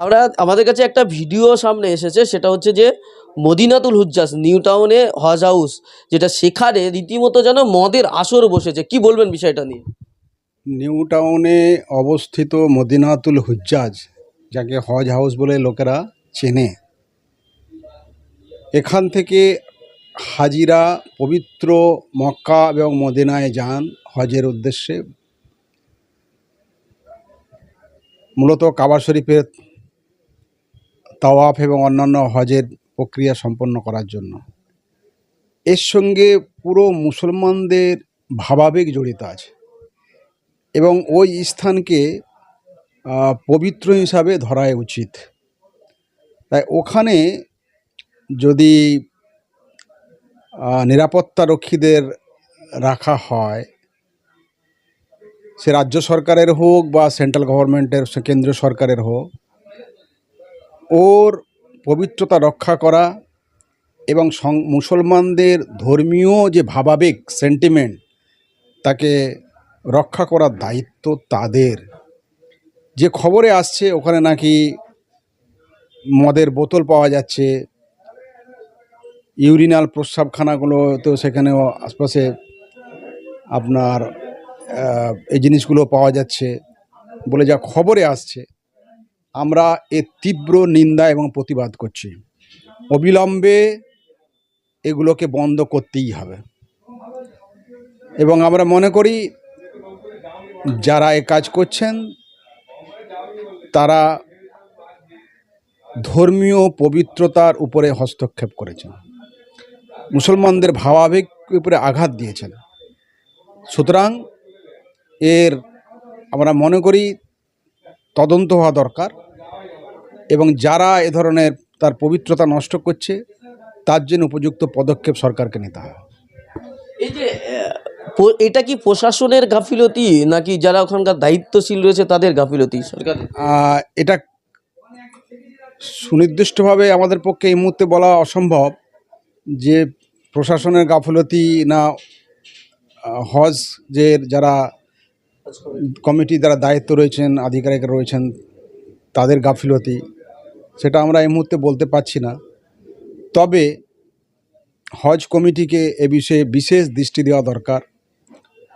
আমরা, আমাদের কাছে একটা ভিডিও সামনে এসেছে, সেটা হচ্ছে যে মদিনাতুল হুজ্জাস, নিউ টাউনে হজ হাউস, যেটা সেখানে রীতিমতো যেন মদের আসর বসেছে। কি বলবেন বিষয়টা নিয়ে? নিউ টাউনে অবস্থিত মদিনাতুল হুজ্জাজ, যাকে হজ হাউস বলে লোকেরা চেনে, এখান থেকে হাজিরা পবিত্র মক্কা এবং মদিনায় যান হজের উদ্দেশ্যে। মূলত কাবার শরীফের তাওয়াফ এবং অন্যান্য হজের প্রক্রিয়া সম্পন্ন করার জন্য। এর সঙ্গে পুরো মুসলমানদের ভাবাবেগ জড়িত আছে এবং ওই স্থানকে পবিত্র হিসাবে ধরাই উচিত। তাই ওখানে যদি আহ, নিরাপত্তারক্ষীদের রাখা হয় সে রাজ্য সরকারের হোক বা সেন্ট্রাল গভর্নমেন্টের কেন্দ্রীয় সরকারের হোক ওর পবিত্রতা রক্ষা করা এবং মুসলমানদের ধর্মীয় যে ভাবাবেগ সেন্টিমেন্ট তাকে রক্ষা করার দায়িত্ব তাদের। যে খবরে আসছে, ওখানে নাকি মদের বোতল পাওয়া যাচ্ছে। ইউরিনাল প্রস্রাবখানাগুলো তো সেখানেও আশপাশে আপনার এই জিনিসগুলো পাওয়া যাচ্ছে বলে যা খবরে আসছে। আমরা এর তীব্র নিন্দা এবং প্রতিবাদ করছি। অবিলম্বে এগুলোকে বন্ধ করতেই হবে। এবং আমরা মনে করি, যারা এ কাজ করছেন, তারা ধর্মীয় পবিত্রতার উপরে হস্তক্ষেপ করেছেন। মুসলমানদের ভাবাবেগ উপরে আঘাত দিয়েছেন। সুতরাং এর আমরা মনে করি, তদন্ত হওয়া দরকার। এবং যারা এ ধরনের তার পবিত্রতা নষ্ট করছে তার জন্য উপযুক্ত পদক্ষেপ সরকারকে নিতে হবে। এই যে এটা কি প্রশাসনের গাফিলতি নাকি যারা ওখানকার দায়িত্বশীল রয়েছে তাদের গাফিলতি সরকার এটা সুনির্দিষ্টভাবে আমাদের পক্ষে এই মুহূর্তে বলা অসম্ভব যে প্রশাসনের গাফলতি না হজ হজের যারা কমিটি যারা দায়িত্ব রয়েছেন আধিকারিক রয়েছেন তাদের গাফিলতি সেটা আমরা এই মুহূর্তে বলতে পারছি না। তবে হজ কমিটিকে এ বিষয়ে বিশেষ দৃষ্টি দেওয়া দরকার,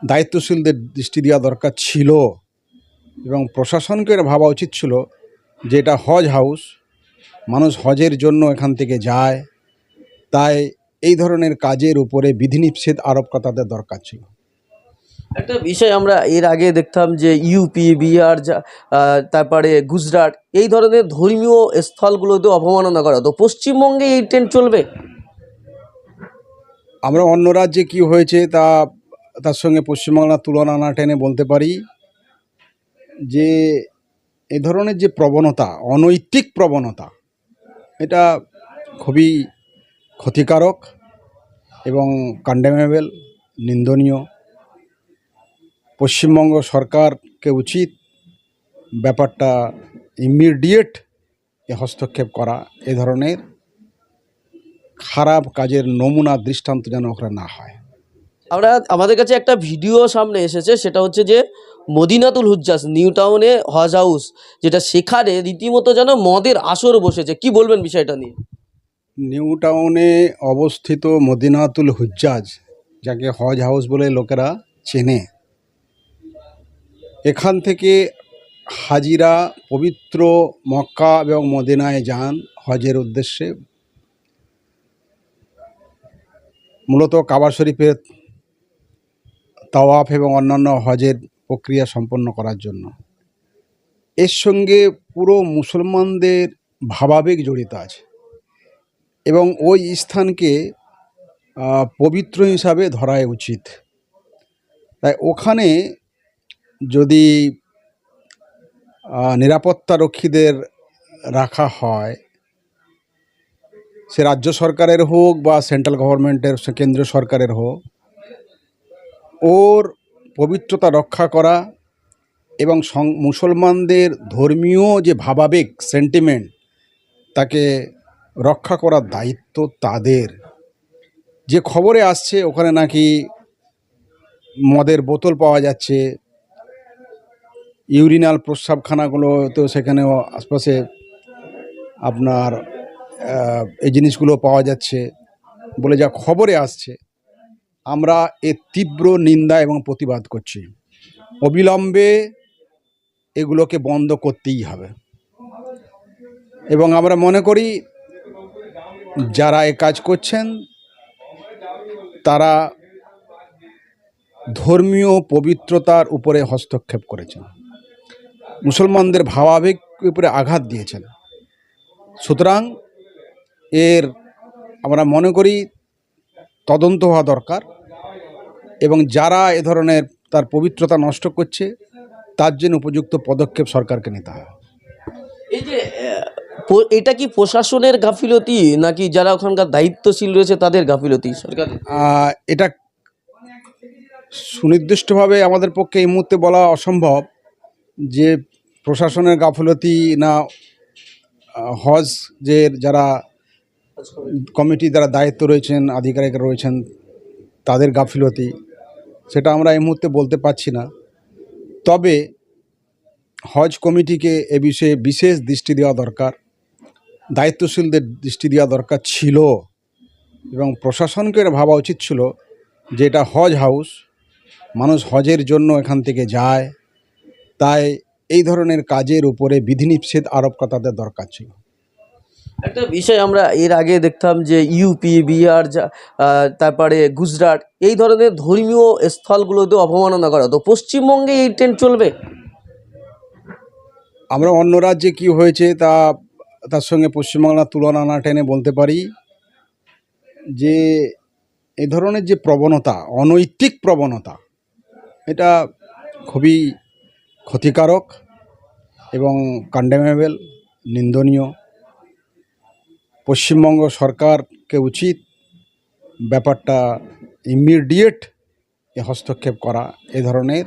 দায়িত্বশীলদের দৃষ্টি দেওয়া দরকার ছিল এবং প্রশাসনকে ভাবা উচিত ছিল যে এটা হজ হাউস, মানুষ হজের জন্য এখান থেকে যায়, তাই এই ধরনের কাজের উপরে বিধিনিষেধ আরোপ করা তাদের দরকার ছিল। একটা বিষয় আমরা এর আগে দেখতাম যে ইউপি বিহার যা- তারপরে গুজরাট, এই ধরনের ধর্মীয় স্থলগুলোতে অবমাননা করা তো পশ্চিমবঙ্গে এই ট্রেন্ড চলবে? আমরা অন্য রাজ্যে কী হয়েছে তা, তার সঙ্গে পশ্চিমবাংলার তুলনা না টেনে বলতে পারি যে, এ ধরনের যে প্রবণতা, অনৈতিক প্রবণতা, এটা খুবই ক্ষতিকারক এবং কন্ডেমেবল নিন্দনীয়। পশ্চিমবঙ্গ সরকারকে উচিত ব্যাপারটা ইমিডিয়েট এ হস্তক্ষেপ করা এ ধরনের খারাপ কাজের নমুনা দৃষ্টান্ত যেন ওখানে না হয়। আমরা আমাদের কাছে একটা ভিডিও সামনে এসেছে সেটা হচ্ছে যে মদিনাতুল হুজ্জাস নিউ টাউনে হজ হাউস যেটা সেখানে রীতিমতো যেন মদের আসর বসেছে। কি বলবেন বিষয়টা নিয়ে? নিউ টাউনে অবস্থিত মদিনাতুল হুজ্জাজ যাকে হজ হাউস বলে লোকেরা চেনে এখান থেকে হাজিরা, পবিত্র মক্কা এবং মদিনায় যান হজের উদ্দেশ্যে। মূলত কাবা শরীফের তাওয়াফ এবং অন্যান্য হজের প্রক্রিয়া সম্পন্ন করার জন্য। এর সঙ্গে পুরো মুসলমানদের ভাবাবেগ জড়িত আছে এবং ওই স্থানকে পবিত্র হিসাবে ধরাই উচিত। তাই ওখানে যদি আহ, নিরাপত্তারক্ষীদের রাখা হয় সে রাজ্য সরকারের হোক বা সেন্ট্রাল গভর্নমেন্টের সে কেন্দ্রীয় সরকারের হোক ওর পবিত্রতা রক্ষা করা এবং মুসলমানদের ধর্মীয় যে ভাবাবেগ সেন্টিমেন্ট তাকে রক্ষা করার দায়িত্ব তাদের। যে খবরে আসছে ওখানে নাকি মদের বোতল পাওয়া যাচ্ছে ইউরিনাল প্রস্রাবখানাগুলো তো সেখানেও আশপাশে আপনার এই জিনিসগুলো পাওয়া যাচ্ছে বলে যা খবরে আসছে। আমরা এর তীব্র নিন্দা এবং প্রতিবাদ করছি। অবিলম্বে এগুলোকে বন্ধ করতেই হবে। এবং আমরা মনে করি, যারা এ কাজ করছেন, তারা ধর্মীয় পবিত্রতার উপরে হস্তক্ষেপ করেছেন। মুসলমানদের ভাবাবেগ উপরে আঘাত দিয়েছেন। সুতরাং এর আমরা মনে করি তদন্ত হওয়া দরকার এবং যারা এ ধরনের তার পবিত্রতা নষ্ট করছে তার জন্য উপযুক্ত পদক্ষেপ সরকারকে নিতে হয়। এই যে এটা কি প্রশাসনের গাফিলতি নাকি যারা ওখানকার দায়িত্বশীল রয়েছে তাদের গাফিলতি সরকার? এটা সুনির্দিষ্টভাবে আমাদের পক্ষে এই মুহূর্তে বলা অসম্ভব যে প্রশাসনের গাফলতি না হজ যে যারা কমিটি যারা দায়িত্ব রয়েছেন, আধিকারিক রয়েছেন, তাদের গাফিলতি, সেটা আমরা এই মুহূর্তে বলতে পারছি না। তবে হজ কমিটিকে এ বিষয়ে বিশেষ দৃষ্টি দেওয়া দরকার, দায়িত্বশীলদের দৃষ্টি দেওয়া দরকার ছিল এবং প্রশাসনকে ভাবা উচিত ছিল যে এটা হজ হাউস, মানুষ হজের জন্য এখান থেকে যায়, তাই এই ধরনের কাজের উপরে বিধিনিষেধ আরোপ করা তাদের দরকার ছিল। একটা বিষয় আমরা এর আগে দেখতাম যে ইউপি বিহার যা- তারপরে গুজরাট এই ধরনের ধর্মীয় স্থলগুলোতে অবমাননা করা। তো পশ্চিমবঙ্গে এই ট্রেন্ড চলবে? আমরা অন্য রাজ্যে কি হয়েছে তা তার সঙ্গে পশ্চিমবাংলার তুলনা না টেনে বলতে পারি যে এ ধরনের যে প্রবণতা অনৈতিক প্রবণতা এটা খুবই ক্ষতিকারক এবং কন্ডেমেবেল নিন্দনীয়। পশ্চিমবঙ্গ সরকারকে উচিত ব্যাপারটা ইমিডিয়েট হস্তক্ষেপ করা, এ ধরনের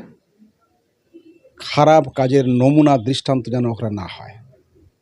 খারাপ কাজের নমুনা, দৃষ্টান্ত যেন ওখানে না হয়।